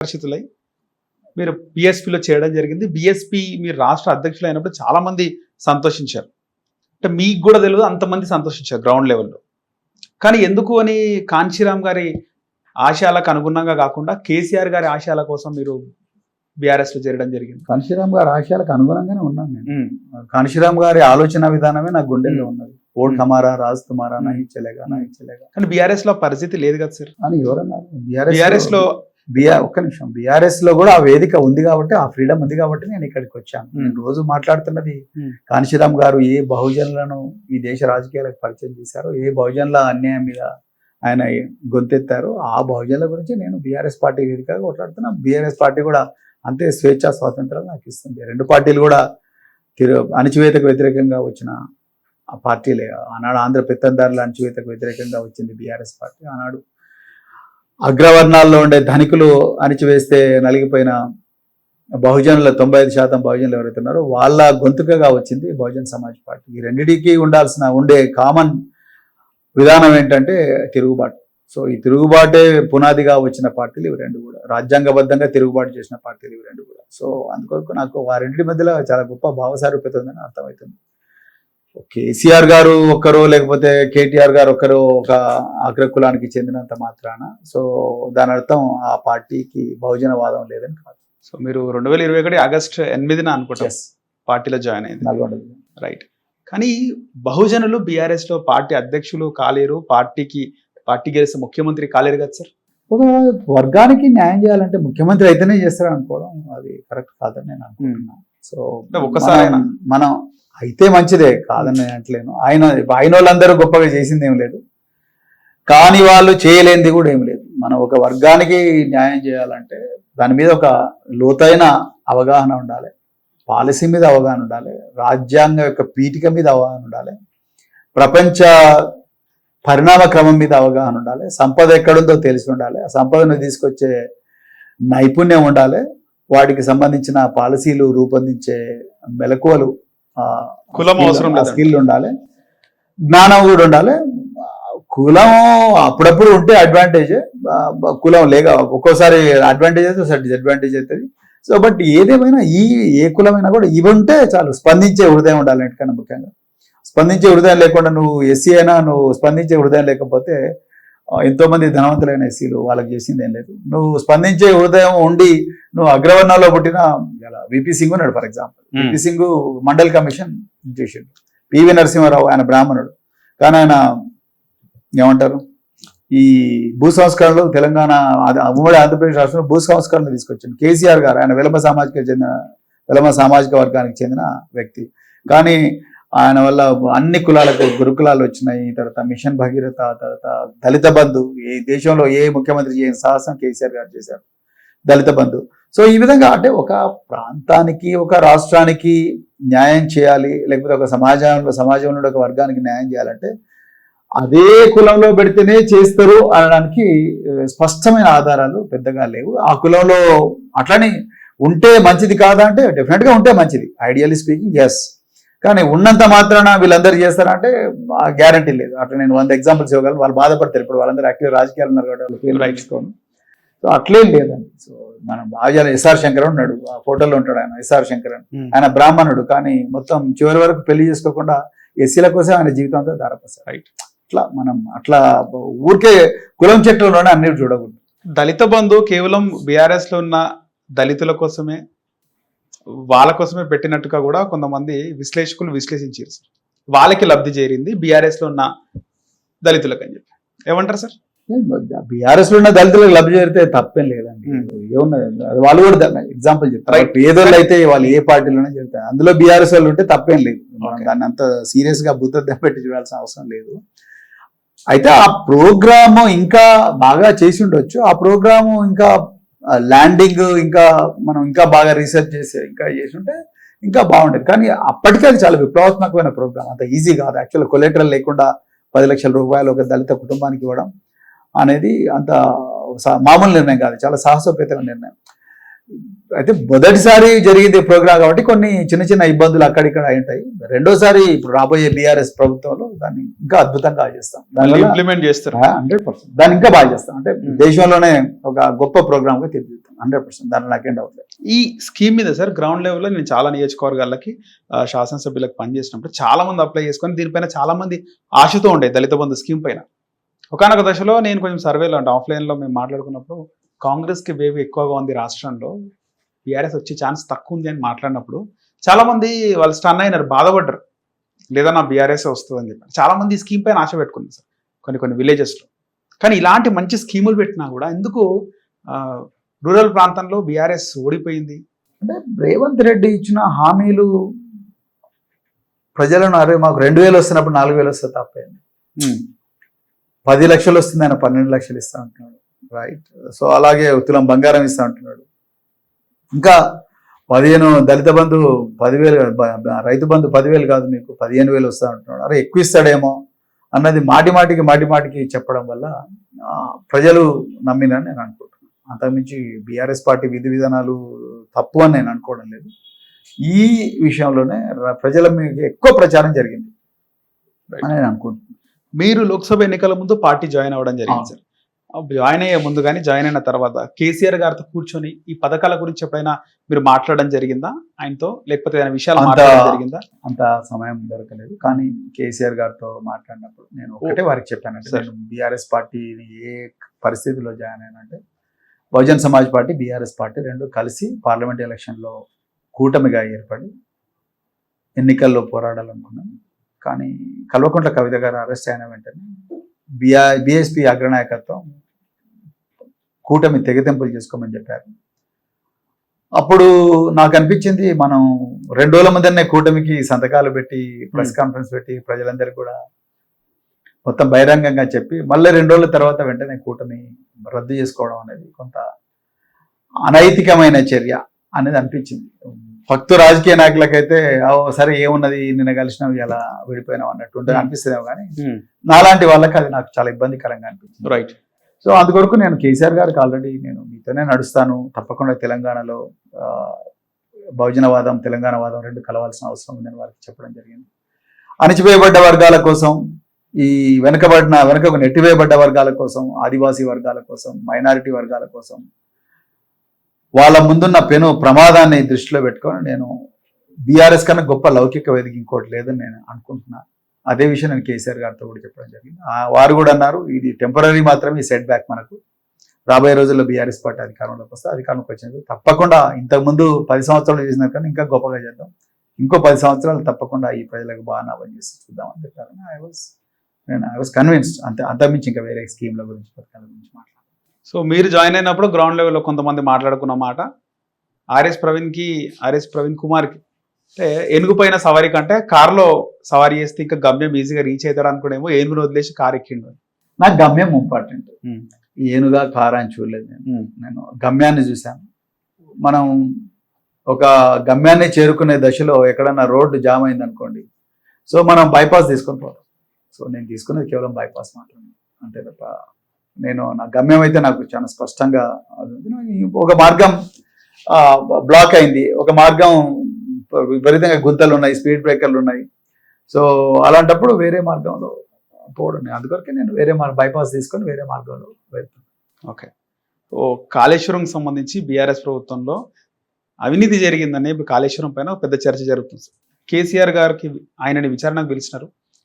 ఆకర్షితులై మీరు బీఎస్పీలో చేయడం జరిగింది. బీఎస్పీ మీరు రాష్ట్ర అధ్యక్షులు అయినప్పుడు చాలా మంది సంతోషించారు. అంటే మీకు కూడా తెలియదు అంతమంది సంతోషించారు గ్రౌండ్ లెవెల్లో కానీ ఎందుకు అని కాంచీరామ్ గారి ఆశయాలకు అనుగుణంగా కాకుండా కేసీఆర్ గారి ఆశయాల కోసం మీరు బీఆర్ఎస్లో చేరడం జరిగింది. కాంశీరామ్ గారి ఆశయాలకు అనుగుణంగానే ఉన్నాను నేను. కాంశీరామ్ గారి ఆలోచన విధానమే నాకు గుండెల్లో ఉన్నది. ఓట్ హమారా రాజ్ తుమారా Hmm. నహి చలేగా నహి చలేగా కానీ బీఆర్ఎస్లో పరిస్థితి లేదు కదా సార్. అని ఎవరన్నారు? బీఆర్ఎస్లో బిఆర్ ఒక్క నిమిషం. బీఆర్ఎస్లో కూడా ఆ వేదిక ఉంది కాబట్టి ఆ ఫ్రీడమ్ ఉంది కాబట్టి నేను ఇక్కడికి వచ్చాను. నేను రోజు మాట్లాడుతున్నది. కాంశీరామ్ గారు ఏ బహుజనులను ఈ దేశ రాజకీయాలకు పరిచయం చేశారో ఏ బహుజనుల అన్యాయం మీద ఆయన గొంతెత్తారో ఆ బహుజనుల గురించి నేను బీఆర్ఎస్ పార్టీ వేదికగా కొట్లాడుతున్నా బీఆర్ఎస్ పార్టీ కూడా అంతే స్వేచ్ఛ స్వాతంత్రాలు నాకు ఇస్తుంది. రెండు పార్టీలు కూడా తిరు అణచివేతకు వ్యతిరేకంగా వచ్చిన ఆ పార్టీలే. ఆనాడు ఆంధ్ర పెత్తందారుల అణచివేతకు వ్యతిరేకంగా వచ్చింది బీఆర్ఎస్ పార్టీ. ఆనాడు అగ్రవర్ణాల్లో ఉండే ధనికులు అణిచివేస్తే నలిగిపోయిన బహుజనుల తొంభై ఐదు శాతం బహుజనులు ఎవరైతే ఉన్నారో వాళ్ళ గొంతుకగా వచ్చింది బహుజన్ సమాజ్ పార్టీ. ఈ రెండిటికి ఉండాల్సిన ఉండే కామన్ విధానం ఏంటంటే తిరుగుబాటు. సో ఈ తిరుగుబాటే పునాదిగా వచ్చిన పార్టీలు ఇవి రెండు కూడా. రాజ్యాంగబద్ధంగా తిరుగుబాటు చేసిన పార్టీలు ఇవి రెండు కూడా. సో అందుకొరకు నాకు వారింటి మధ్యలో చాలా గొప్ప భావసారూప్యత ఉందని అర్థమవుతుంది. కేసీఆర్ గారు ఒక్కరు లేకపోతే కేటీఆర్ గారు ఒక్కరు ఒక అగ్రకులానికి చెందినంత మాత్రాన. సో దాని అర్థం ఆ పార్టీకి బహుజనవాదం లేదని కాదు. సో మీరు రెండు వేల ఇరవై ఒకటి ఆగస్ట్ ఎనిమిదిన అనుకుంటాం. పార్టీలో జాయిన్ అయింది. నల్గొండ. రైట్ కానీ బహుజనులు బీఆర్ఎస్లో పార్టీ అధ్యక్షులు కాలేరు. పార్టీకి పార్టీ గెలిస్తే ముఖ్యమంత్రి కాలేరు కదా సార్? ఒక వర్గానికి న్యాయం చేయాలంటే ముఖ్యమంత్రి అయితేనే చేస్తారు అనుకోవడం అది కరెక్ట్ కాదని నేను అనుకుంటున్నాను. సో ఒక్కసారి మనం- అయితే మంచిదే కాదని అంటలేను ఆయన ఆయన వాళ్ళందరూ గొప్పగా చేసింది ఏం లేదు. కాని వాళ్ళు చేయలేనిది కూడా ఏం లేదు. మనం ఒక వర్గానికి న్యాయం చేయాలంటే దాని మీద ఒక లోతైన అవగాహన ఉండాలి. పాలసీ మీద అవగాహన ఉండాలి. రాజ్యాంగం యొక్క పీఠిక మీద అవగాహన ఉండాలి. ప్రపంచ పరిణామ క్రమం మీద అవగాహన ఉండాలి. సంపద ఎక్కడుందో తెలిసి ఉండాలి. ఆ సంపదను తీసుకొచ్చే నైపుణ్యం ఉండాలి. వాటికి సంబంధించిన పాలసీలు రూపొందించే మెలకువలు కులం అవసరం. స్కిల్ ఉండాలి. జ్ఞానం కూడా ఉండాలి. కులం అప్పుడప్పుడు ఉంటే అడ్వాంటేజ్ కులం లేక ఒక్కోసారి అడ్వాంటేజ్ అయితే ఒకసారి డిసడ్వాంటేజ్ అవుతుంది. సో బట్ ఏదేమైనా ఈ ఏ కులమైనా కూడా ఇవి ఉంటే చాలు. స్పందించే హృదయం ఉండాలి అన్నిటికన్నా ముఖ్యంగా. స్పందించే హృదయం లేకుండా నువ్వు ఎస్సీ అయినా నువ్వు స్పందించే హృదయం లేకపోతే ఆ, ఎంతో మంది ధనవంతులైన ఎస్సీలు వాళ్ళకి చేసింది ఏం లేదు. నువ్వు స్పందించే హృదయం ఉండి నువ్వు అగ్రవర్ణాల్లో పుట్టిన విపి సింగ్ ఉన్నాడు for example. V P Singh Mandal commission చేసిండు. పివి నరసింహారావు ఆయన బ్రాహ్మణుడు. కానీ ఆయన ఏమంటారు? ఈ భూ సంస్కరణలు తెలంగాణ ఉమ్మడి ఆంధ్రప్రదేశ్ రాష్ట్రంలో భూ సంస్కరణలు తీసుకొచ్చింది కేసీఆర్ గారు ఆయన వెలమ సామాజిక చెందిన వెలమ సామాజిక వర్గానికి చెందిన వ్యక్తి. కానీ ఆయన వల్ల అన్ని కులాలకు గురుకులాలు వచ్చినాయి. తర్వాత మిషన్ భగీరథ తర్వాత దళిత బంధు ఏ దేశంలో ఏ ముఖ్యమంత్రి చేయని సాహసం కేసీఆర్ గారు చేశారు. దళిత బంధు. సో ఈ విధంగా అంటే ఒక ప్రాంతానికి ఒక రాష్ట్రానికి న్యాయం చేయాలి లేకపోతే ఒక సమాజంలో సమాజంలో ఒక వర్గానికి న్యాయం చేయాలంటే అదే కులంలో పెడితేనే చేస్తారు అనడానికి స్పష్టమైన ఆధారాలు పెద్దగా లేవు. ఆ కులంలో అట్లని ఉంటే మంచిది కాదా అంటే డెఫినెట్గా ఉంటే మంచిది. ఐడియల్లీ స్పీకింగ్ ఎస్ కానీ ఉన్నంత మాత్రాన వీళ్ళందరూ చేస్తారంటే గ్యారంటీ లేదు. అట్లా నేను వంద ఎగ్జాంపుల్స్ ఇవ్వగలను. వాళ్ళు బాధపడతారు. ఇప్పుడు వాళ్ళందరూ యాక్టివ్ రాజకీయాలు ఉన్నారు కాబట్టి వాళ్ళు Right. తీసుకోను సో అట్లేం లేదండి. సో మనం బాగా ఎస్ఆర్ శంకర్ ఉన్నాడు. ఆ ఫోటోలో ఉంటాడు ఆయన ఎస్ఆర్ శంకర్ Hmm. ఆయన బ్రాహ్మణుడు. కానీ మొత్తం చివరి వరకు పెళ్ళి చేసుకోకుండా ఎస్సీల కోసం ఆయన జీవితం అంతా Right. అట్లా మనం అట్లా ఊరికే కులం చెట్లలోనే అన్ని చూడకూడదు. దళిత బంధు కేవలం బీఆర్ఎస్లో ఉన్న దళితుల కోసమే వాళ్ళ కోసమే పెట్టినట్టుగా కూడా కొంతమంది విశ్లేషకులు విశ్లేషించారు సార్. వాళ్ళకి లబ్ధి చేరింది బీఆర్ఎస్లో ఉన్న దళితులకు అని చెప్పి. ఏమంటారు సార్? బీఆర్ఎస్లో ఉన్న దళితులకు లబ్ధి చేరితే తప్పేం లేదండి. Hmm. ఏమున్నది అది వాళ్ళు కూడా ఎగ్జాంపుల్ చెప్తారు. పేదోళ్ళు అయితే వాళ్ళు ఏ పార్టీలోనే చెప్తారు అందులో బీఆర్ఎస్ వాళ్ళు ఉంటే తప్పేం లేదు. మనం. దాన్ని అంత సీరియస్గా బుద్ధ పెట్టి చూడాల్సిన అవసరం లేదు. అయితే ఆ ప్రోగ్రామ్ ఇంకా బాగా చేసి ఉండొచ్చు. ఆ ప్రోగ్రామ్ ఇంకా ల్యాండింగ్ ఇంకా మనం ఇంకా బాగా రీసెర్చ్ చేసి ఇంకా చేసి ఉంటే ఇంకా బాగుంటుంది. కానీ అప్పటికే అది చాలా విప్లవాత్మకమైన ప్రోగ్రామ్ అంత ఈజీ కాదు. యాక్చువల్ కొలెటరల్ లేకుండా పది లక్షల రూపాయలు ఒక దళిత కుటుంబానికి ఇవ్వడం అనేది అంత మామూలు నిర్ణయం కాదు. చాలా సాహసోపేతమైన నిర్ణయం. అయితే మొదటిసారి జరిగింది ప్రోగ్రామ్ కాబట్టి కొన్ని చిన్న చిన్న ఇబ్బందులు అక్కడిక్కడ ఉంటాయి. రెండోసారి ఇప్పుడు రాబోయే బీఆర్ఎస్ ప్రభుత్వంలో దాన్ని ఇంకా అద్భుతంగా చేస్తాం. దానివల్ల ఇంప్లిమెంట్ చేస్తారు. హండ్రెడ్ పర్సెంట్ దాన్ని ఇంకా బాగా చేస్తాం. అంటే దేశంలోనే ఒక గొప్ప ప్రోగ్రామ్గా తీర్చిదిద్దాం. హండ్రెడ్ పర్సెంట్ దానిలో నాకేం డౌట్ లేదు. ఈ స్కీమ్ మీద సార్ గ్రౌండ్ లెవెల్లో నేను చాలా నియోజకవర్గాలకి శాసనసభ్యులకు పనిచేసినప్పుడు చాలా మంది అప్లై చేసుకొని దీనిపైన చాలా మంది ఆశతో ఉండే దళిత బంధు స్కీమ్ పైన. ఒకనొక దశలో నేను కొంచెం సర్వేలో అంటే ఆఫ్లైన్లో మేము మాట్లాడుకున్నప్పుడు కాంగ్రెస్కి వేవ్ ఎక్కువగా ఉంది రాష్ట్రంలో. బీఆర్ఎస్ వచ్చే ఛాన్స్ తక్కువ ఉంది అని మాట్లాడినప్పుడు చాలా మంది వాళ్ళు స్టన్ అయినారు బాధపడ్డారు. లేదా నా బీఆర్ఎస్ వస్తుంది అని చెప్పి. చాలా మంది ఈ స్కీమ్ పైన ఆశ పెట్టుకుంది సార్ కొన్ని కొన్ని విలేజెస్లో. కానీ ఇలాంటి మంచి స్కీములు పెట్టినా కూడా ఎందుకు రూరల్ ప్రాంతంలో బీఆర్ఎస్ ఓడిపోయింది? అంటే రేవంత్ రెడ్డి ఇచ్చిన హామీలు ప్రజలను అరే మాకు రెండు వేలు వస్తున్నప్పుడు నాలుగు వేలు వస్తే తప్పైంది. పది లక్షలు వస్తుంది ఆయన పన్నెండు లక్షలు ఇస్తా అంటున్నాడు. రైట్ సో అలాగే తులం బంగారం ఇస్తా అంటున్నాడు. ఇంకా పదిహేను దళిత బంధు పదివేలు రైతు బంధు పదివేలు కాదు మీకు పదిహేను వేలు వస్తా అంటున్నాడు. అరే ఎక్కువ ఇస్తాడేమో అన్నది మాటి మాటికి మాటి మాటికి చెప్పడం వల్ల ప్రజలు నమ్మినని నేను అనుకుంటున్నాను. అంతకుమించి బీఆర్ఎస్ పార్టీ విధి విధానాలు తప్పు అని నేను అనుకోవడం లేదు. ఈ విషయంలోనే ప్రజల మీద ఎక్కువ ప్రచారం జరిగింది అని నేను అనుకుంటున్నాను. మీరు లోక్సభ ఎన్నికల ముందు పార్టీ జాయిన్ అవ్వడం జరిగింది. సార్ జాయిన్ అయ్యే ముందు కానీ జాయిన్ అయిన తర్వాత కేసీఆర్ గారితో కూర్చొని ఈ పథకాల గురించి ఎప్పుడైనా మీరు మాట్లాడడం జరిగిందా? ఆయనతో? లేకపోతే ఏదైనా విషయాలు మాట్లాడడం జరిగిందా? అంత సమయం దొరకలేదు. కానీ కేసీఆర్ గారితో మాట్లాడినప్పుడు నేను ఒకటే వారికి చెప్పానంటే. నేను బీఆర్ఎస్ పార్టీని ఏ పరిస్థితిలో join అయినంటే Bahujan Samaj party BRS party రెండు కలిసి పార్లమెంట్ ఎలక్షన్లో కూటమిగా ఏర్పడి ఎన్నికల్లో పోరాడాలనుకున్నాను కానీ కల్వకుంట్ల కవిత గారు అరెస్ట్ అయిన వెంటనే బిఆర్ బిఎస్పి అగ్రనాయకత్వం కూటమి తెగతెంపులు చేసుకోమని చెప్పారు. అప్పుడు నాకు అనిపించింది మనం రెండు రోజుల ముందరనే కూటమికి సంతకాలు పెట్టి ప్రెస్ కాన్ఫరెన్స్ పెట్టి ప్రజలందరికీ కూడా మొత్తం బహిరంగంగా చెప్పి మళ్ళీ రెండు రోజుల తర్వాత వెంటనే కూటమి రద్దు చేసుకోవడం అనేది కొంత అనైతికమైన చర్య అనేది అనిపించింది. భక్తు రాజకీయ నాయకులకైతే "ఓ, సరే ఏమున్నది? నిన్న కలిసినావు ఇలా విడిపోయినావు అన్నట్టు ఉంటుంది అనిపిస్తుందేమో కానీ నాలాంటి వాళ్ళకి అది నాకు చాలా ఇబ్బందికరంగా అనిపించింది రైట్ సో అందుకొరకు నేను కేసీఆర్ గారికి ఆల్రెడీ నేను మీతోనే నడుస్తాను తప్పకుండా తెలంగాణలో బహుజనవాదం తెలంగాణవాదం రెండు కలవాల్సిన అవసరం ఉందని వారికి చెప్పడం జరిగింది. అణచివేయబడ్డ వర్గాల కోసం ఈ వెనుకబడిన వెనుక నెట్టివేయబడ్డ వర్గాల కోసం ఆదివాసీ వర్గాల కోసం మైనారిటీ వర్గాల కోసం వాళ్ళ ముందున్న పెను ప్రమాదాన్ని దృష్టిలో పెట్టుకొని నేను బీఆర్ఎస్ కన్నా గొప్ప లౌకిక వేదిక ఇంకోటి లేదని నేను అనుకుంటున్నా. అదే విషయం నేను కేసీఆర్ గారితో కూడా చెప్పడం జరిగింది. ఆ, వారు కూడా అన్నారు ఇది టెంపరీ మాత్రమే ఈ సెట్ బ్యాక్ మనకు. రాబోయే రోజుల్లో బీఆర్ఎస్ పార్టీ అధికారంలోకి వస్తే అధికారంలోకి వచ్చినది తప్పకుండా ఇంతకుముందు పది సంవత్సరాలు చేసిన కానీ ఇంకా గొప్పగా చేద్దాం. ఇంకో పది సంవత్సరాలు తప్పకుండా ఈ ప్రజలకు బాగా పనిచేసి చూద్దామని చెప్పారు. ఐ వాజ్ నేను ఐ వాజ్ కన్విన్స్డ్ అంతే అంతమించి ఇంకా వేరే స్కీమ్ల గురించి పథకాల గురించి మాట్లాడాలి సో మీరు జాయిన్ అయినప్పుడు గ్రౌండ్ లెవెల్లో కొంతమంది మాట్లాడుకున్న మాట. ఆర్ఎస్ ప్రవీణ్కి ఆర్ఎస్ ప్రవీణ్ కుమార్కి అంటే ఏనుగు పైన సవారీ కంటే కారులో సవారీ చేస్తే ఇంకా గమ్యం ఈజీగా రీచ్ అవుతాడు అనుకునేమో ఏనుగును వదిలేసి కారు ఎక్కిండు. నాకు గమ్యం ఇంపార్టెంట్. ఏనుగా కారా అని చూడలేదు నేను. నేను గమ్యాన్ని చూశాను. మనం ఒక గమ్యాన్ని చేరుకునే దశలో ఎక్కడన్నా రోడ్డు జామ్ అయింది అనుకోండి సో మనం బైపాస్ తీసుకొని పోతాం. సో నేను తీసుకున్నది కేవలం బైపాస్ మాత్రమే. అంతే తప్ప నేను నా గమ్యం అయితే నాకు చాలా స్పష్టంగా ఉంది. ఒక మార్గం బ్లాక్ అయింది. ఒక మార్గం విపరీతంగా గుంతలు ఉన్నాయి స్పీడ్ బ్రేకర్లు ఉన్నాయి. సో అలాంటప్పుడు వేరే మార్గంలో పోవడం అందుకొరకే నేను వేరే మార్గం బైపాస్ తీసుకొని వేరే మార్గంలో వెళ్తాను. ఓకే. ఓ కాళేశ్వరం సంబంధించి బీఆర్ఎస్ ప్రభుత్వంలో అవినీతి జరిగిందని కాళేశ్వరం పైన ఒక పెద్ద చర్చ జరుగుతుంది. కేసీఆర్ గారికి ఆయనని విచారణకు పిలిచినారు.